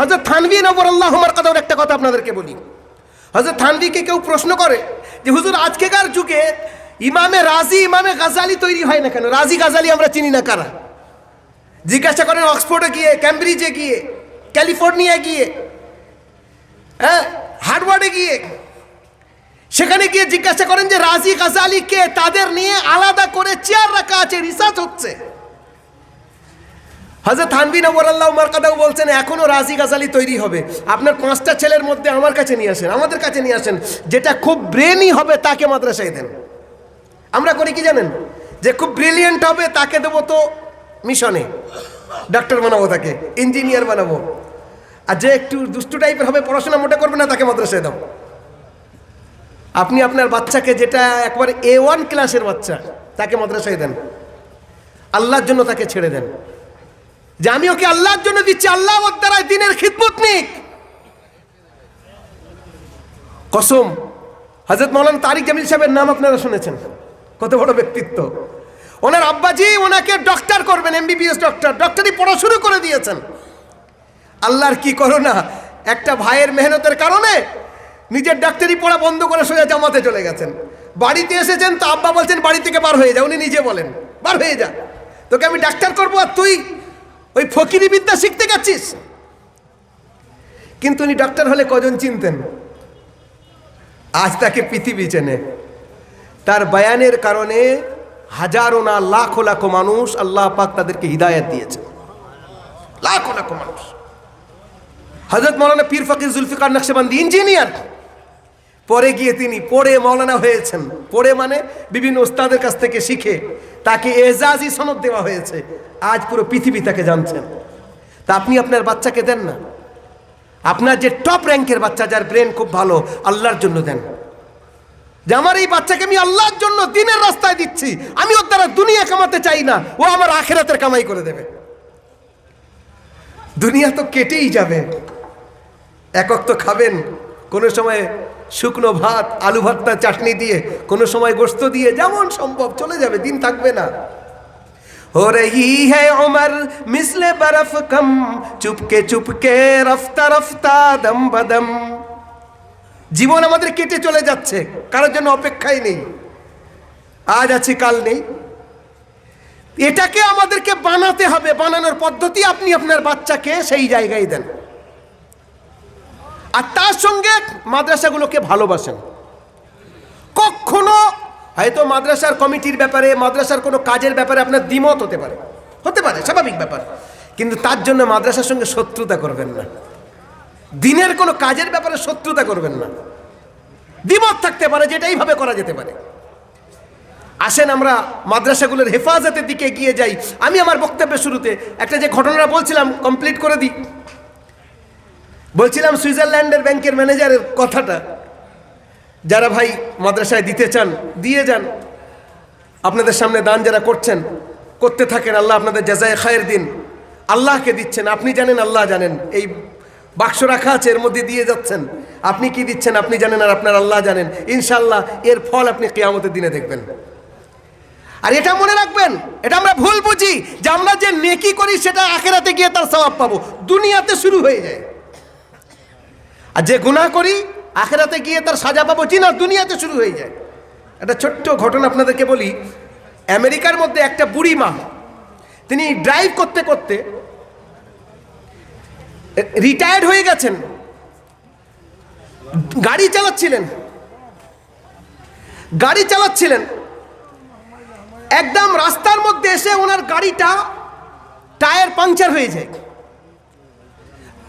হজরত থানভি নবর আল্লাহ আমার কাদার একটা কথা আপনাদেরকে বলি। হজরত থানভিকে কেউ প্রশ্ন করে যে, হুজুর, আজকেকার যুগে ইমামে রাজি, ইমামে গাজালি তৈরি হয় না কেন? রাজি গাজালি আমরা চিনি না কারা? জিজ্ঞাসা করেন অক্সফোর্ডে গিয়ে, ক্যামব্রিজে গিয়ে ক্যালিফোর্নিয়া গিয়ে হ্যাঁ হার্ডওয়ার্ডে গিয়ে। সেখানে গিয়ে জিজ্ঞাসা করেন যে, রাজি গাজালি কে? তাদের নিয়ে আলাদা করে চেয়ার রাখা আছে, রিসার্চ হচ্ছে। হাজরত থানবিন ওমর আল্লাহ উমার কাদাও বলছেন এখনও রাজি গাজালি তৈরি হবে। আপনার পাঁচটা ছেলের মধ্যে আমার কাছে নিয়ে আসেন, আমাদের কাছে নিয়ে আসেন। যেটা খুব ব্রেনই হবে তাকে মাদ্রাসায় দেন। আমরা করি কি জানেন? যে খুব ব্রিলিয়েন্ট হবে তাকে দেবো তো মিশনে। ডাক্তার বানাবো তাকে ইঞ্জিনিয়ার বানাবো। আর যে একটু দুষ্টু টাইপের হবে, পড়াশোনা মোটে করবে না, তাকে মাদ্রাসায় দাও। আপনি আপনার বাচ্চাকে যেটা একবার এ ওয়ান ক্লাসের বাচ্চা, তাকে মাদ্রাসায় দেন। আল্লাহর জন্য তাকে ছেড়ে দেন। যে আমি ওকে আল্লাহর জন্য দিচ্ছি, আল্লাহ ওর দ্বারাই দিনের খিদমত নিক। কসম হজরত মৌলানা তারিক জামিল সাহেবের নাম আপনারা শুনেছেন। কত বড় ব্যক্তিত্ব। ওনার আব্বাজি ওনাকে ডক্টর করবেন এমবিবিএস ডক্টর ডক্টরি পড়া শুরু করে দিয়েছেন। আল্লাহর কি করো না একটা ভাইয়ের মেহনতের কারণে নিজের ডাক্তারি পড়া বন্ধ করে সোজা জামাতে চলে গেছেন। বাড়িতে এসেছেন তো আব্বা বলছেন, বাড়ি থেকে বার হয়ে যা। উনি নিজে বলেন, বার হয়ে যা। তোকে আমি ডাক্তার করব আর তুই ওই ফকিরি বিদ্যা শিখতে গেছিস? কিন্তু উনি ডাক্তার হলে কজন চিনতেন? আজ তাকে পৃথিবী চেনে। তার বয়ানের কারণে হাজারো না লাখো লাখো মানুষ আল্লাহ পাক তাদেরকে হৃদায়ত দিয়েছে। লাখো লাখো মানুষ। হজরত মৌলানা পীর ফকির জুলফিকার নকশবন্দি ইঞ্জিনিয়ার। পরে গিয়ে তিনি পড়ে মৌলানা হয়েছেন। পড়ে মানে বিভিন্ন ওস্তাদের কাছ থেকে শিখে তাকে এজাজি সনদ দেওয়া হয়েছে। আজ পুরো পৃথিবী তাকে জানছেন তা আপনি আপনার বাচ্চাকে দেন না। আপনার যে টপ র্যাঙ্কের বাচ্চা, যার ব্রেন খুব ভালো, আল্লাহর জন্য দেন। যে আমার এই বাচ্চাকে আমি আল্লাহর জন্য দিনের রাস্তায় দিচ্ছি, আমি ওর দ্বারা দুনিয়া কামাতে চাই না, ও আমার আখেরাতের কামাই করে দেবে। দুনিয়া তো কেটেই যাবে। একক তো খাবেন। কোনো সময় শুকনো ভাত আলু ভর্তা চাটনি দিয়ে কোনো সময় গোস্ত দিয়ে যেমন সম্ভব চলে যাবে দিন থাকবে না हो रही है उमर मिसले बर्फ कम चुपके चुपके रफ्ता रफ्ता दम बदम জীবন আমাদের কেটে চলে যাচ্ছে কারোর জন্য অপেক্ষাই নেই আজ আছে কাল নেই এটাকে আমাদেরকে বানাতে হবে বানানোর পদ্ধতি আপনি আপনার বাচ্চাকে সেই জায়গায় দেন আর তার সঙ্গে মাদ্রাসাগুলোকে ভালোবাসেন। কখনো হয়তো মাদ্রাসার কমিটির ব্যাপারে, মাদ্রাসার কোনো কাজের ব্যাপারে আপনার দ্বিমত হতে পারে। হতে পারে, স্বাভাবিক ব্যাপার। কিন্তু তার জন্য মাদ্রাসার সঙ্গে শত্রুতা করবেন না। দিনের কোনো কাজের ব্যাপারে শত্রুতা করবেন না। দ্বিমত থাকতে পারে, যেটা এইভাবে করা যেতে পারে। আসেন আমরা মাদ্রাসাগুলোর হেফাজতের দিকে এগিয়ে যাই। আমি আমার বক্তব্যের শুরুতে একটা যে ঘটনাটা বলছিলাম কমপ্লিট করে দিই। বলছিলাম সুইজারল্যান্ডের ব্যাংকের ম্যানেজারের কথাটা। যারা ভাই মাদ্রাসায় দিতে চান, দিয়ে যান। আপনাদের সামনে দান যারা করছেন, করতে থাকেন, আল্লাহ আপনাদের জাজায় খায়ের দিন। আল্লাহকে দিচ্ছেন, আপনি জানেন, আল্লাহ জানেন। এই বাক্স রাখা আছে, এর মধ্যে দিয়ে যাচ্ছেন। আপনি কি দিচ্ছেন, আপনি জানেন, আর আপনার আল্লাহ জানেন। ইনশাল্লাহ এর ফল আপনি কেয়ামতের দিনে দেখবেন। আর এটা মনে রাখবেন, এটা আমরা ভুল বুঝি যে আমরা যে নেকি করি, সেটা আখেরাতে গিয়ে তার স্বভাব পাবো। দুনিয়াতে শুরু হয়ে যায়। আর যে গুনাহ করি, আখেরাতে গিয়ে তার সাজা পাবো জি না দুনিয়াতে শুরু হয়ে যায়। একটা ছোট্ট ঘটনা আপনাদেরকে বলি। আমেরিকার মধ্যে একটা বুড়ি মা, তিনি ড্রাইভ করতে করতে রিটায়ার্ড হয়ে গেছেন। গাড়ি চালাচ্ছিলেন। গাড়ি চালাচ্ছিলেন। একদম রাস্তার মধ্যে এসে ওনার গাড়িটা টায়ার পাংচার হয়ে যায়।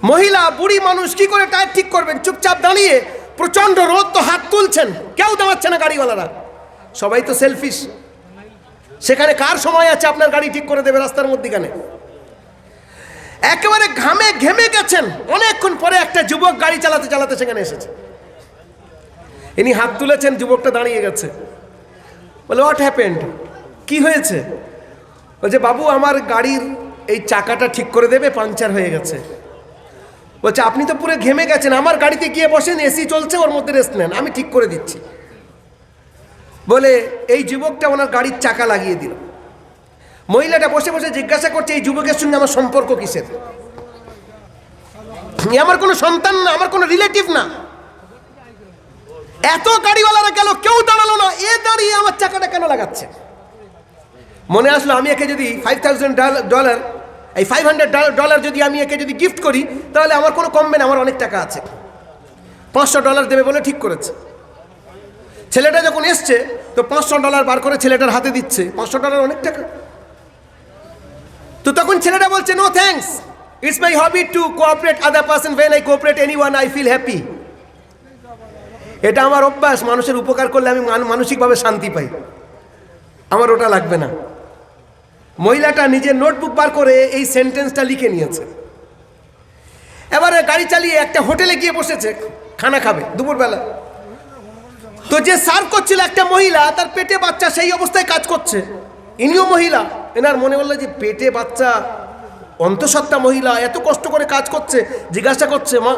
মহিলা, বুড়ি মানুষ কি করে টায়ার ঠিক করবেন? চুপচাপ দাঁড়িয়ে প্রচণ্ড রোদ তো হাত তুলছেন। কেউ দাঁড়াচ্ছে না গাড়িওয়ালারা। সবাই তো সেলফিশ সেখানে কার সময় আছে আপনার গাড়ি ঠিক করে দেবে রাস্তার মধ্যিখানে? একেবারে ঘামে ঘেমে গেছেন। অনেকক্ষণ পরে একটা যুবক গাড়ি চালাতে চালাতে সেখানে এসেছে। ইনি হাত তুলেছেন, যুবকটা দাঁড়িয়ে গেছে। বলে হোয়াট হ্যাপেন্ড কি হয়েছে? বলছে, বাবু, আমার গাড়ির এই চাকাটা ঠিক করে দেবে, পাংচার হয়ে গেছে। বলছে, আপনি তো পুরো ঘেমে গেছেন, আমার গাড়িতে গিয়ে বসেন এসি চলছে, ওর মধ্যে রেস্ট নেন, আমি ঠিক করে দিচ্ছি। বলে এই যুবকটা ওনার গাড়ির চাকা লাগিয়ে দিল। মহিলাটা বসে বসে জিজ্ঞাসা করছে, এই যুবকের সঙ্গে আমার সম্পর্ক কিসের? আমার কোনো সন্তান না, আমার কোনো রিলেটিভ না। এত গাড়িওয়ালারা গেল, কেউ দাঁড়াল না, এ দাঁড়িয়ে আমার চাকাটা কেন লাগাচ্ছে? মনে আসলো, আমি একে যদি ফাইভ থাউজেন্ড ডলার এই ফাইভ হান্ড্রেড ডলার যদি আমি একে যদি গিফট করি, তাহলে আমার কোনো কমবে না, আমার অনেক টাকা আছে। পাঁচশো ডলার দেবে বলে ঠিক করেছে। ছেলেটা যখন এসছে, তো পাঁচশো ডলার বার করে ছেলেটার হাতে দিচ্ছে। পাঁচশো ডলার অনেক টাকা। তো তখন ছেলেটা বলছে no thanks it's my hobby to cooperate other person when I cooperate anyone I feel happy এটা আমার অভ্যাস, মানুষের উপকার করলে আমি মান- মানসিকভাবে শান্তি পাই। আমার ওটা লাগবে না। মহিলাটা নিজের নোটবুক বার করে এই সেন্টেন্সটা লিখে নিয়েছে। এবারে গাড়ি চালিয়ে একটা হোটেলে গিয়ে বসেছে, খানা খাবে দুপুরবেলা। তো যে সার্ভ করছিল একটা মহিলা, তার পেটে বাচ্চা সেই অবস্থায় কাজ করছে। ইনিও মহিলা। এনার মনে হলো যে পেটে বাচ্চা, অন্তঃসত্ত্বা মহিলা, এত কষ্ট করে কাজ করছে, জিজ্ঞাসা করছে, মা,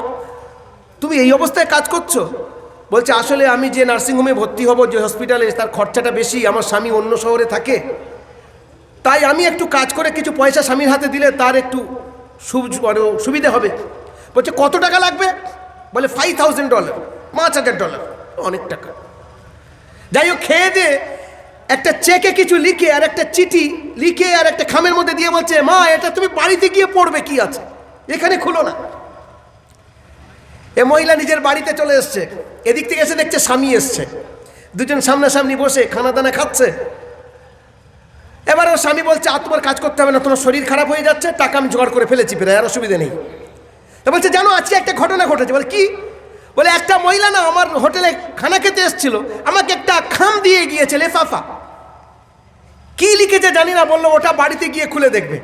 তুমি এই অবস্থায় কাজ করছ? বলছে, আসলে আমি যে নার্সিংহোমে ভর্তি হব, যে হসপিটালে তার খরচাটা বেশি, আমার স্বামী অন্য শহরে থাকে তাই আমি একটু কাজ করে কিছু পয়সা স্বামীর হাতে দিলে তার একটু মানে সুবিধে হবে। বলছে, কত টাকা লাগবে? বলে ফাইভ থাউজেন্ড ডলার পাঁচ হাজার ডলার অনেক টাকা। যাই হোক, খেয়ে দিয়ে একটা চেকে কিছু লিখে আর একটা চিঠি লিখে আর একটা খামের মধ্যে দিয়ে বলছে, মা, এটা তুমি বাড়িতে গিয়ে পড়বে, কি আছে? এখানে খুলো না। এ মহিলা নিজের বাড়িতে চলে এসছে। এদিক থেকে এসে দেখছে স্বামী এসছে। দুজন সামনাসামনি বসে খানা দানা খাচ্ছে। এবার ওর স্বামী বলছে, আর তোমার কাজ করতে হবে না, তোমার শরীর খারাপ হয়ে যাচ্ছে, টাকা আমি জোগাড় করে ফেলেছি প্রায় আর অসুবিধা নেই। তো বলছে, জানো, আজকে একটা ঘটনা ঘটেছে। বলে, কি? বলে, একটা মহিলা না আমার হোটেলে খানা খেতে এসেছিল, আমাকে একটা খাম দিয়ে গিয়েছে লেফাফা। কি লিখেছে জানি না, বলল, ওটা বাড়িতে গিয়ে খুলে দেখবে।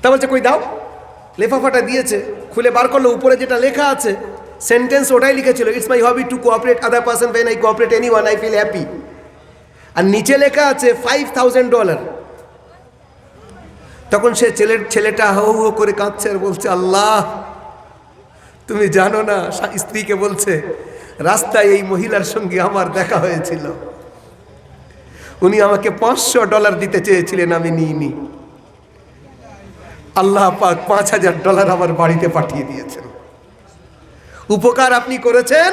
তা বলছে, কই দাও। লেফাফাটা দিয়েছে, খুলে বার করল, উপরে যেটা লেখা আছে, সেন্টেন্স ওটাই লিখেছিল it's my hobby to cooperate other person when I cooperate anyone I feel happy আর নিচে লেখা আছে ফাইভ থাউজেন্ড ডলার তখন সে ছেলের, ছেলেটা হো হো করে কাঁদছে আর বলছে, আল্লাহ, তুমি জানো না স্ত্রীকে বলছে, রাস্তায় এই মহিলার সঙ্গে আমার দেখা হয়েছিল। উনি আমাকে পাঁচশো ডলার দিতে চেয়েছিলেন, আমি নিইনি। আল্লাহ পাক পাঁচ হাজার ডলার আমার বাড়িতে পাঠিয়ে দিয়েছেন। উপকার আপনি করেছেন?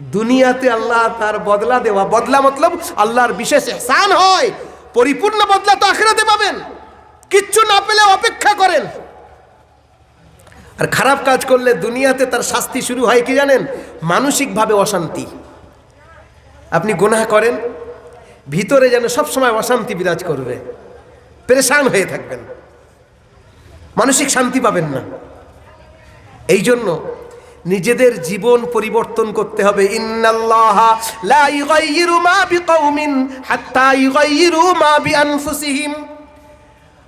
দুনিয়াতে আল্লাহ তার বদলা দেওয়া। বদলা মতলব আল্লাহর বিশেষ এহসান হয়। পরিপূর্ণ বদলা তো আখেরাতে পাবেন। কিচ্ছু না পেলে অপেক্ষা করেন। আর খারাপ কাজ করলে দুনিয়াতে তার শাস্তি শুরু হয় কি জানেন? মানসিকভাবে অশান্তি। আপনি গুনাহ করেন, ভিতরে যেন সবসময় অশান্তি বিরাজ করবে। পেরেশান হয়ে থাকবেন। মানসিক শান্তি পাবেন না। এই জন্য নিজেদের জীবন পরিবর্তন করতে হবে।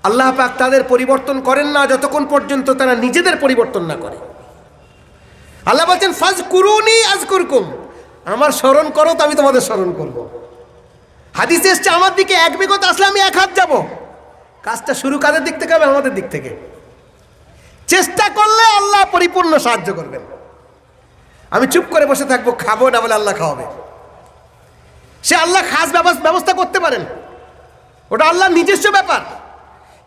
আল্লাহ পাক তাদের পরিবর্তন করেন না যতক্ষণ পর্যন্ত তারা নিজেদের পরিবর্তন না করে। আল্লাহ বলছেন ফাজ কুরুনি আজ কুরকুম আমার স্মরণ করো তো আমি তোমাদের স্মরণ করব। হাদিস এসছে, আমার দিকে এক বিগত আসলে আমি এক হাত যাব। কাজটা শুরু কাদের দিক থেকে হবে? আমাদের দিক থেকে। চেষ্টা করলে আল্লাহ পরিপূর্ণ সাহায্য করবেন। আমি চুপ করে বসে থাকব, খাব না বলে আল্লাহ খাওয়াবে। সে আল্লাহ খাস ব্যবস- ব্যবস্থা করতে পারেন। ওটা আল্লাহর নিজস্ব ব্যাপার।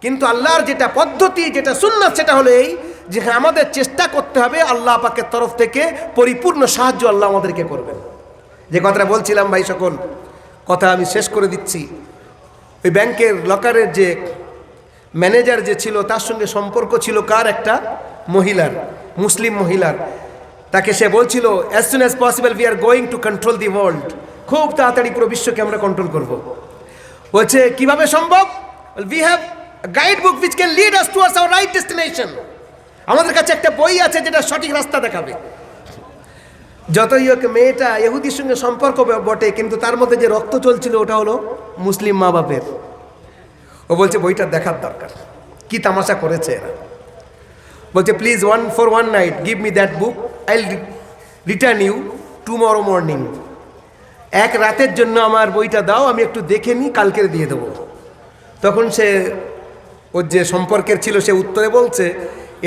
কিন্তু আল্লাহর যেটা পদ্ধতি, যেটা সুন্নাত, সেটা হলো এই যে আমাদের চেষ্টা করতে হবে আল্লাহ পাকের তরফ থেকে পরিপূর্ণ সাহায্য আল্লাহ আমাদেরকে করবেন। যে কথাটা বলছিলাম ভাই সকল, কথা আমি শেষ করে দিচ্ছি। ওই ব্যাংকের লকারের যে ম্যানেজার যে ছিল, তার সঙ্গে সম্পর্ক ছিল কার একটা? মহিলার, মুসলিম মহিলার। তাকে সে বলছিল as soon as possible we are going to control the world খুব তাড়াতাড়ি পুরো বিশ্বকে আমরা কন্ট্রোল করব। বলছে, কীভাবে সম্ভব? We have guide book which can lead us towards our right destination আমাদের কাছে একটা বই আছে যেটা সঠিক রাস্তা দেখাবে। যতই হোক, মেয়েটা ইহুদির সঙ্গে সম্পর্ক বটে, কিন্তু তার মধ্যে যে রক্ত চলছিল, ওটা হলো মুসলিম মা বাপের ও বলছে, বইটা দেখার দরকার। কি তামাশা করেছে এরা? বলছে please one for one night give me that book I return you tomorrow morning এক রাতের জন্য আমার বইটা দাও, আমি একটু দেখে নিই কালকে দিয়ে দেবো। তখন সে, ওর যে সম্পর্কের ছিল, সে উত্তরে বলছে,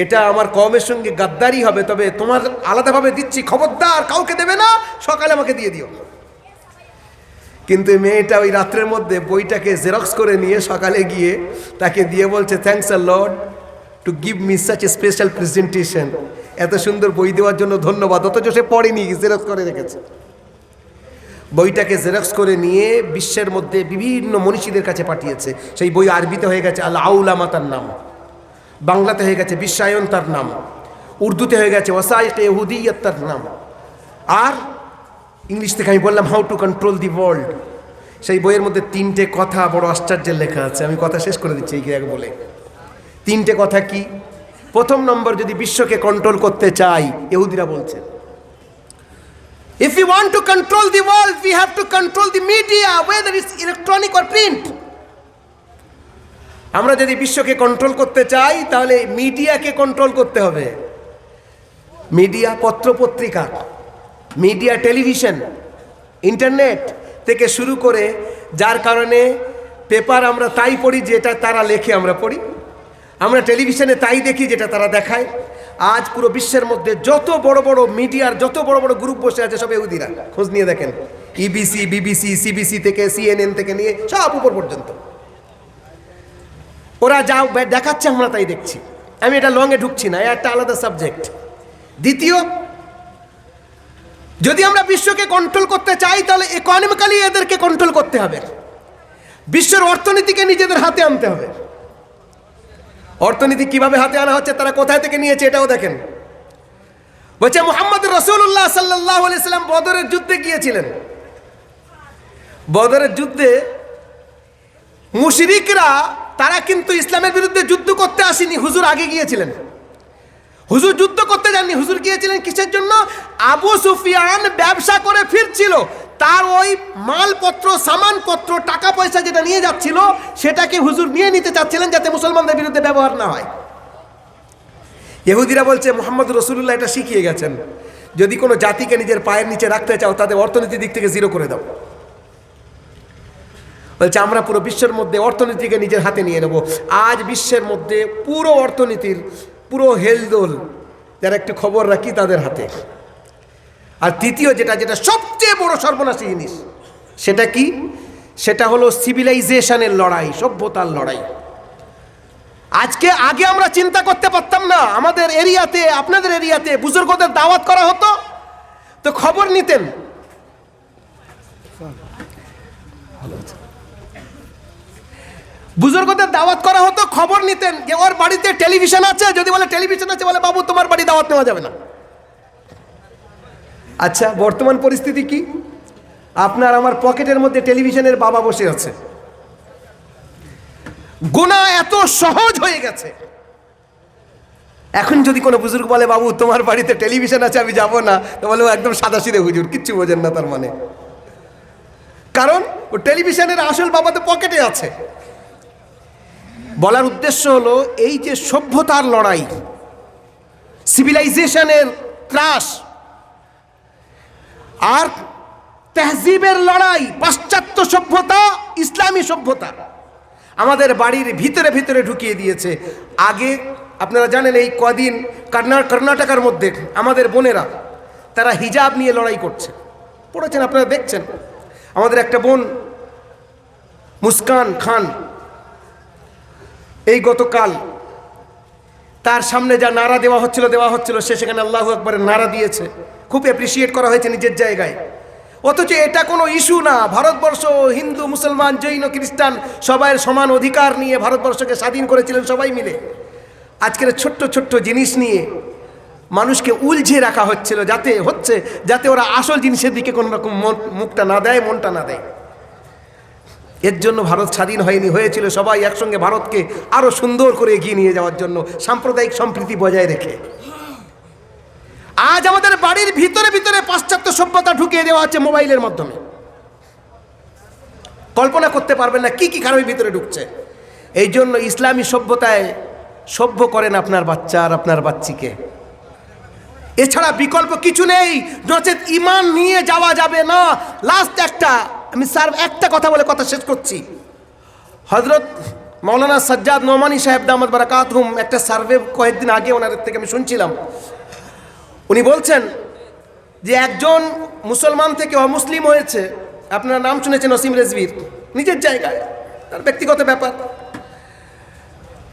এটা আমার কমের সঙ্গে গাদ্দারি হবে, তবে তোমার আলাদাভাবে দিচ্ছি, খবরদার, কাউকে দেবে না, সকালে আমাকে দিয়ে দিও। কিন্তু মেয়েটা ওই রাত্রের মধ্যে বইটাকে জেরক্স করে নিয়ে সকালে গিয়ে তাকে দিয়ে বলছে thanks a lord to give me such a special presentation এত সুন্দর বই দেওয়ার জন্য ধন্যবাদ, অথচ সে পড়েনি জেরক্স করে রেখেছে। বইটাকে জেরক্স করে নিয়ে বিশ্বের মধ্যে বিভিন্ন মনীষীদের কাছে পাঠিয়েছে। সেই বই আরবিতে হয়ে গেছে আল আউলামা তার নাম, বাংলাতে হয়ে গেছে বিশ্বায়ন তার নাম, উর্দুতে হয়ে গেছে ওসাইক এহুদিয়ত তার নাম। আর ইংলিশ থেকে আমি বললাম how to control the world. সেই বইয়ের মধ্যে তিনটে কথা বড় আশ্চর্যের লেখা আছে, আমি কথা শেষ করে দিচ্ছি এই আগে বলে। তিনটে কথা কি? প্রথম নম্বর যদি বিশ্বকে কন্ট্রোল করতে চাই এহুদিরা বলছে If we want to control the world, we have to control the media, whether it's electronic or print. আমরা যদি বিশ্বকে কন্ট্রোল করতে চাই তাহলে মিডিয়াকে কন্ট্রোল করতে হবে মিডিয়া পত্রপত্রিকা মিডিয়া টেলিভিশন ইন্টারনেট থেকে শুরু করে যার কারণে পেপার আমরা তাই পড়ি যেটা তারা লেখে আমরা পড়ি আমরা টেলিভিশনে তাই দেখি যেটা তারা দেখায়। আজ পুরো বিশ্বের মধ্যে যত বড় বড় মিডিয়ার, যত বড় বড় গ্রুপ বসে আছে সব এহুদিরা খোঁজ নিয়ে দেখেন। ইবিসি বিবিসি সিবিসি থেকে সিএনএন থেকে নিয়ে সব উপর পর্যন্ত। ওরা যা দেখাচ্ছে আমরা তাই দেখছি। আমি এটা লংয়ে ঢুকছি না একটা আলাদা সাবজেক্ট দ্বিতীয়, যদি আমরা বিশ্বকে কন্ট্রোল করতে চাই, তাহলে ইকোনমিক্যালি এদেরকে কন্ট্রোল করতে হবে। বিশ্বের অর্থনীতিকে নিজেদের হাতে আনতে হবে। অর্থনীতি কীভাবে হাতে আনা হচ্ছে তারা কোথায় থেকে নিয়েছে এটাও দেখেন। বলছে, মোহাম্মদ রসুল্লাহ সাল্লাহ সাল্লাম বদরের যুদ্ধে গিয়েছিলেন। বদরের যুদ্ধে মুশরিকরা, তারা কিন্তু ইসলামের বিরুদ্ধে যুদ্ধ করতে আসেনি, হুজুর আগে গিয়েছিলেন। হুজুর যুদ্ধ করতে যাননি, হুজুর গিয়েছিলেন কিসের জন্য? আবু সুফিয়ান ব্যবসা করে ফিরছিল তার ওই মালপত্র, সামানপত্র টাকা পয়সা যেটা নিয়ে যাচ্ছিল, সেটাকে হুজুর নিয়ে নিতে চাচ্ছিলেন যাতে মুসলমানদের বিরুদ্ধে ব্যবহার না হয়। ইহুদিরা বলছে, মোহাম্মদ রসুল্লাহ এটা শিখিয়ে গেছেন। যদি কোনো জাতিকে নিজের পায়ের নিচে রাখতে চাও তাদের অর্থনীতির দিক থেকে জিরো করে দাও। বলছে, আমরা পুরো বিশ্বের মধ্যে অর্থনীতিকে নিজের হাতে নিয়ে নেব। আজ বিশ্বের মধ্যে পুরো অর্থনীতির, পুরো হেলদোল, যারা একটু খবর রাখি তাদের হাতে। আর তৃতীয় যেটা যেটা সবচেয়ে বড় সর্বনাশী জিনিস, সেটা কি? সেটা হলো সিভিলাইজেশনের লড়াই, সভ্যতার লড়াই। আজকে আগে আমরা চিন্তা করতে পারতাম না, আমাদের এরিয়াতে, আপনাদের এরিয়াতে বুজুর্গদের দাওয়াত করা হতো। তো খবর নিতেন। বুজুর্গদের দাওয়াত করা হতো, খবর নিতেন যে ওর বাড়িতে টেলিভিশন আছে, যদি বলে টেলিভিশন আছে, বলে বাবু তোমার বাড়ি দাওয়াত নেওয়া যাবে না। আচ্ছা বর্তমান পরিস্থিতি কি? আপনার আমার পকেটের মধ্যে টেলিভিশনের বাবা বসে আছে। গোনা এত সহজ হয়ে গেছে। এখন যদি কোনো বুজুর্গ বলে, বাবু, তোমার বাড়িতে টেলিভিশন আছে, আমি যাব না। তো বলে একদম সাদা সিধে হুজুর, কিচ্ছু বোঝেন না তার মানে। কারণ, ও টেলিভিশনের আসল বাবা তো পকেটে আছে। বলার উদ্দেশ্য হলো, এই যে সভ্যতার লড়াই সিভিলাইজেশনের ত্রাস আর তেহজিবের লড়াই, পাশ্চাত্য সভ্যতা, ইসলামী সভ্যতা। আমাদের বাড়ির ভিতরে ভিতরে ঢুকিয়ে দিয়েছে। আগে, আপনারা জানেন এই কদিন কর্ণা- কর্ণাটকার মধ্যে আমাদের বোনেরা, তারা হিজাব নিয়ে লড়াই করছে। পড়েছেন, আপনারা দেখছেন? আমাদের একটা বোন, মুস্কান খান, এই গতকাল তার সামনে যা নারা দেওয়া হচ্ছিল দেওয়া হচ্ছিল, সে সেখানে আল্লাহ একবারের নারা দিয়েছে। খুব অ্যাপ্রিসিয়েট করা হয়েছে নিজের জায়গায়। অথচ এটা কোনো ইস্যু না। ভারতবর্ষ, হিন্দু, মুসলমান, জৈন, খ্রিস্টান সবাই সমান অধিকার নিয়ে ভারতবর্ষকে স্বাধীন করেছিলেন সবাই মিলে। আজকের ছোট্ট ছোট্ট জিনিস নিয়ে মানুষকে উলঝে রাখা হচ্ছিল যাতে হচ্ছে, যাতে ওরা আসল জিনিসের দিকে কোনো রকম মুখটা না দেয়, মনটা না দেয়। এর জন্য ভারত স্বাধীন হয়নি, হয়েছিল সবাই একসঙ্গে ভারতকে আরও সুন্দর করে এগিয়ে নিয়ে যাওয়ার জন্য সাম্প্রদায়িক সম্প্রীতি বজায় রেখে। আজ আমাদের বাড়ির ভিতরে ভিতরে পাশ্চাত্য সভ্যতা ঢুকিয়ে দেওয়া হচ্ছে মোবাইলের মাধ্যমে। কল্পনা করতে পারবেন না কি কি খারাপি ভিতরে ঢুকছে। এই জন্য ইসলামী সভ্যতায় সভ্য করেন আপনার বাচ্চা আর আপনার বাচ্চিকে। এছাড়া বিকল্প কিছু নেই, নচেত ইমান নিয়ে যাওয়া যাবে না। লাস্ট একটা, আমি স্যার একটা কথা বলে কথা শেষ করছি। হজরত মৌলানা সাজ্জাদ নোমানি সাহেব দামদ বারাকাত হুম একটা সার্ভে কয়েকদিন আগে ওনাদের থেকে আমি শুনছিলাম। উনি বলছেন যে একজন মুসলমান থেকে অমুসলিম হয়েছে, আপনার নাম শুনেছেন অসীম রেজবির, নিজের জায়গায়, তার ব্যক্তিগত ব্যাপার।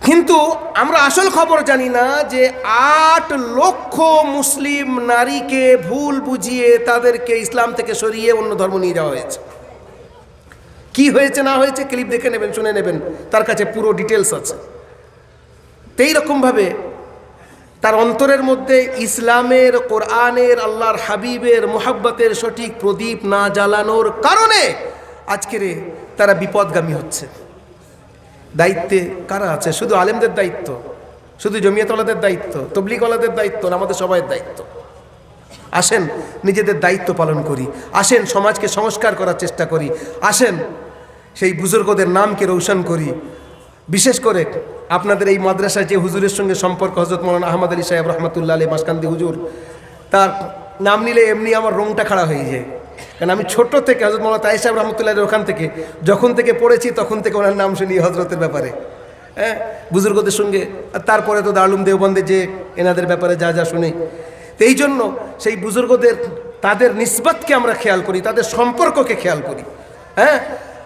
কিন্তু আমরা আসল খবর জানি না যে আট লক্ষ মুসলিম নারীকে ভুল বুঝিয়ে তাদেরকে ইসলাম থেকে সরিয়ে অন্য ধর্ম নিয়ে যাওয়া হয়েছে। কি হয়েছে, না হয়েছে ক্লিপ দেখে নেবেন, শুনে নেবেন, তার কাছে পুরো ডিটেলস আছে। তো এইরকমভাবে তার অন্তরের মধ্যে ইসলামের, কোরআনের, আল্লাহর হাবিবের মোহাব্বতের সঠিক প্রদীপ না জ্বালানোর কারণে আজকের তারা বিপদগামী হচ্ছে। দায়িত্বে কারা আছে? শুধু আলেমদের দায়িত্ব? শুধু জমিয়তলাদের দায়িত্ব? তবলিগওয়ালাদের দায়িত্ব না আমাদের সবাই দায়িত্ব? আসেন, নিজেদের দায়িত্ব পালন করি। আসেন, সমাজকে সংস্কার করার চেষ্টা করি। আসেন, সেই বুজুর্গদের নামকে রৌশন করি। বিশেষ করে আপনাদের এই মাদ্রাসায় যে হুজুরের সঙ্গে সম্পর্ক হজরত মৌলানা আহমদ আলী সাহেব রহমতুল্লাহ আলী মাসকান্দি হুজুর, তার নাম নিলে এমনি আমার রংটা খাড়া হয়ে যায়। কারণ আমি ছোট থেকে হজরত মৌলানা তাই সাহেব রহমতুল্লাহ ওখান থেকে, যখন থেকে পড়েছি তখন থেকে ওনার নাম শুনি হজরতের ব্যাপারে। হ্যাঁ বুজুর্গদের সঙ্গে, আর তারপরে তো দারুম দেওবন্দে যে এনাদের ব্যাপারে যা যা শুনি। তো এই জন্য সেই বুজুর্গদের, তাদের নিসবতকে আমরা খেয়াল করি, তাদের সম্পর্ককে খেয়াল করি। হ্যাঁ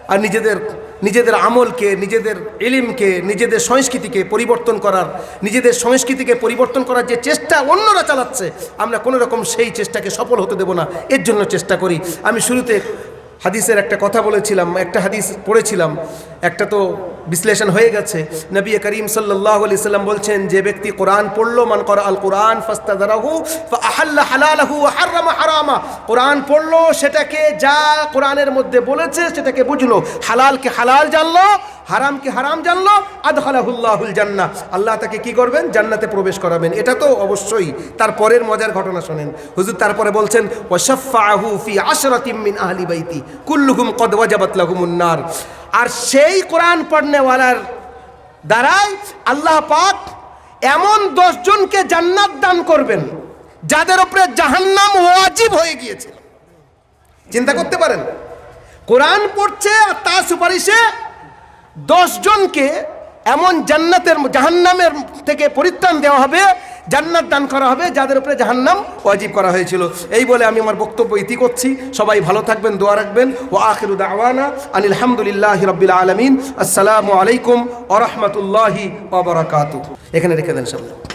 আর নিজেদের নিজেদের আমলকে, নিজেদের এলিমকে নিজেদের সংস্কৃতিকে পরিবর্তন করার, নিজেদের সংস্কৃতিকে পরিবর্তন করার যে চেষ্টা অন্যরা চালাচ্ছে, আমরা কোনো রকম সেই চেষ্টাকে সফল হতে দেব না। এর জন্য চেষ্টা করি। আমি শুরুতে হাদিসের একটা কথা বলেছিলাম, একটা হাদিস পড়েছিলাম। একটা তো বিশ্লেষণ হয়ে গেছে। নবী করিম সাল্লাহ আলি সাল্লাম বলছেন, যে ব্যক্তি কোরআন পড়ল, মান করা আল কোরআন হারামা কোরআন পড়ল, সেটাকে যা কোরআনের মধ্যে বলেছে, সেটাকে বুঝলো। হালালকে হালাল জানলো, হারামকে হারাম জানলো, আদখালাহুল্লাহুল জান্না আল্লাহ তাকে কি করবেন? জান্নাতে প্রবেশ করাবেন। এটা তো অবশ্যই। তার পরের মজার ঘটনা শোনেন। হুজুর তারপরে বলছেন ফি আশরাতিম মিন আহলি বাইতি, কুল্লুহুম কদ ওয়াজাবাত আর সেই কোরআন পড়নেওয়ালার দ্বারাই আল্লাহ পাক এমন দশজনকে জান্নাত দান করবেন, যাদের উপরে জাহান্নাম ওয়াজিব হয়ে গিয়েছে। চিন্তা করতে পারেন, কোরআন পড়ছে আর তার সুপারিশে দশজনকে এমন জান্নাতের, জাহান্নামের থেকে পরিত্রাণ দেওয়া হবে জান্নাত দান করা হবে, যাদের উপরে জাহান্নাম ওয়াজিব করা হয়েছিল। এই বলে আমি আমার বক্তব্য ইতি করছি। সবাই ভালো থাকবেন, দোয়া রাখবেন। ও আখির দাওয়ানা আনিল রবিল আলমিন। আসসালামু আলাইকুম ওরহমতুল্লাহি ওবরাকাতু এখানে রেখে দেন সামনে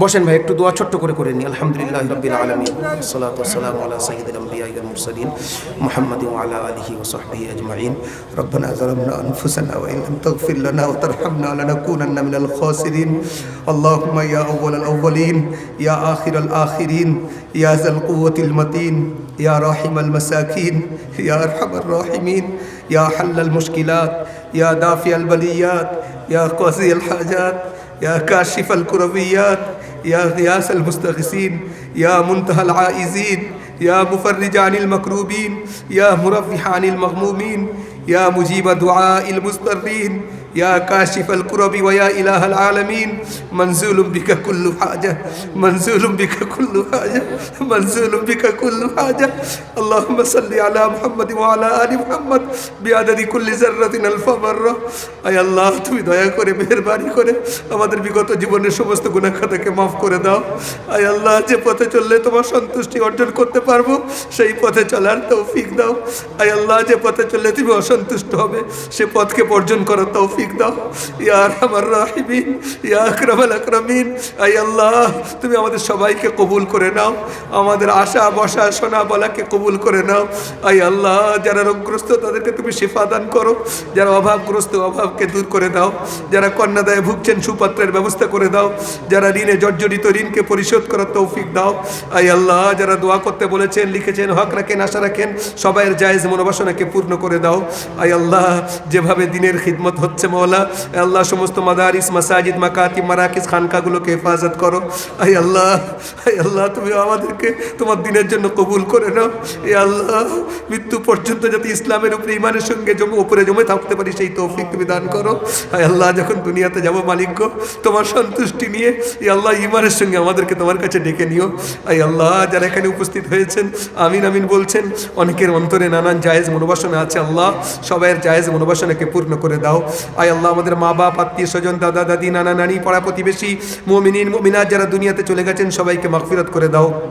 বসেন ভাই একটু দোয়া ছোট্ট করে করে নি আলহামদুলিল্লাহ রবিল আলমিন সালাতু আসসালামু আলা সাইয়্যিদিল আম্বিয়া ওয়াল মুরসালিন মুহাম্মাদ ওয়া আলা আলিহি ওয়া সাহবিহি আজমাইন রব্বানা যালামনা আনফুসানা ওয়া ইন লাম তাগফির লানা ওয়া তারহামনা লানাকুনান্না মিনাল খাসিরিন اللهم يا أول الأولين يا آخر الآخرين يا ذا القوة المتين يا راحم المساكين يا أرحم الراحمين يا حل المشكلات يا دافع البليات يا قاضي الحاجات يا كاشف الكربيات يا غياث المستغيثين يا منتهى العائزين يا مفرج عن المكروبين يا مرفح عن المغمومين يا مجيب دعاء المضطرين يا كاشف الكرب ويا إله العالمين منزول بك كل حاجة منزول بك كل حاجة منزول بك كل حاجة اللهم صل على محمد وعلى آل محمد بعدد كل ذرة ألف مرة أي الله তুমি দয়া করে মেহরবানি করে আমাদের বিগত জীবনের সমস্ত গুনাহ খাতাকে মাফ করে দাও আয় আল্লাহ যে পথে চললে তোমার সন্তুষ্টি অর্জন করতে পারবো সেই পথে চলার তৌফিক দাও আয় আল্লাহ যে পথে চললে তুমি অসন্তুষ্ট হবে সে পথকে বর্জন করার তৌফিক দাও ইয়ার আমার রাহিমিন, ইয়া আকরামাল আকরামিন, আয় আল্লাহ, তুমি আমাদের সবাইকে কবুল করে নাও, আমাদের আশা, বসা, শোনা, বলাকে কবুল করে নাও, আয় আল্লাহ, যারা রোগগ্রস্ত তাদেরকে তুমি শিফা দান করো, যারা অভাবগ্রস্ত অভাবকে দূর করে দাও, যারা কন্যাদায় ভুগছেন সুপাত্রের ব্যবস্থা করে দাও, যারা ঋণে জর্জরিত ঋণকে পরিশোধ করার তৌফিক দাও আই আল্লাহ, যারা দোয়া করতে বলেছেন, লিখেছেন, হক রাখেন, আশা রাখেন, সবাইয়ের জায়েজ মনোবাসনাকে পূর্ণ করে দাও, আয় আল্লাহ, যেভাবে দিনের খিদমত হচ্ছে মৌলা আল্লাহ সমস্ত মাদারিস মাসাজিদ মাকাতি মারাকিস খানকাগুলোকে হেফাজত করো। আই আল্লাহ আই আল্লাহ তুমি আমাদেরকে তোমার দিনের জন্য কবুল করে নাও। এ আল্লাহ মৃত্যু পর্যন্ত যাতে ইসলামের উপরে ইমানের সঙ্গে জমে উপরে জমে থাকতে পারি সেই তৌফিক তুমি দান করো। আই আল্লাহ যখন দুনিয়াতে যাব মালিক গো, তোমার সন্তুষ্টি নিয়ে এই আল্লাহ ইমানের সঙ্গে আমাদেরকে তোমার কাছে ডেকে নিও। আয় আল্লাহ যারা এখানে উপস্থিত হয়েছেন আমিন আমিন বলছেন অনেকের অন্তরে নানান জায়েজ মনোবাসনা আছে আল্লাহ সবাইয়ের জায়েজ মনোবাসনাকে পূর্ণ করে দাও। আয় আল্লাহ, আমাদের মা বাপ, আত্মীয় স্বজন, দাদা, দাদি, নানা, নানি, পাড়া প্রতিবেশী, মমিনিন মমিনার যারা দুনিয়াতে চলে গেছেন, সবাইকে মাগফিরাত করে দাও।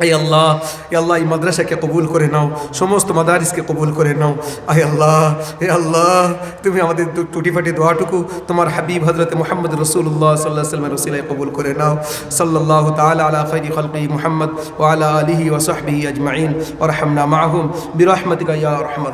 এই আল্লাহ, এ আল্লাহ, এই মাদ্রাসাকে কবুল করে নাও, সমস্ত মাদারিসকে কবুল করে নাও। আয় আল্লাহ, এ আল্লাহ, তুমি আমাদের দু- টুটিফাটি দোয়াটুকু তোমার হাবিব হজরত মোহাম্মদ রসুল্লাহ সাল্লাহ সাল্লামের রসিলায় কবুল করে নাও। সাল্লাহ তালা আলা খলকি মোহাম্মদ ও আলা আলিহি ওসহবিহি আজমাইন। ওরহামনা মাহুম। বিরহমতিকা ইয়া রহমর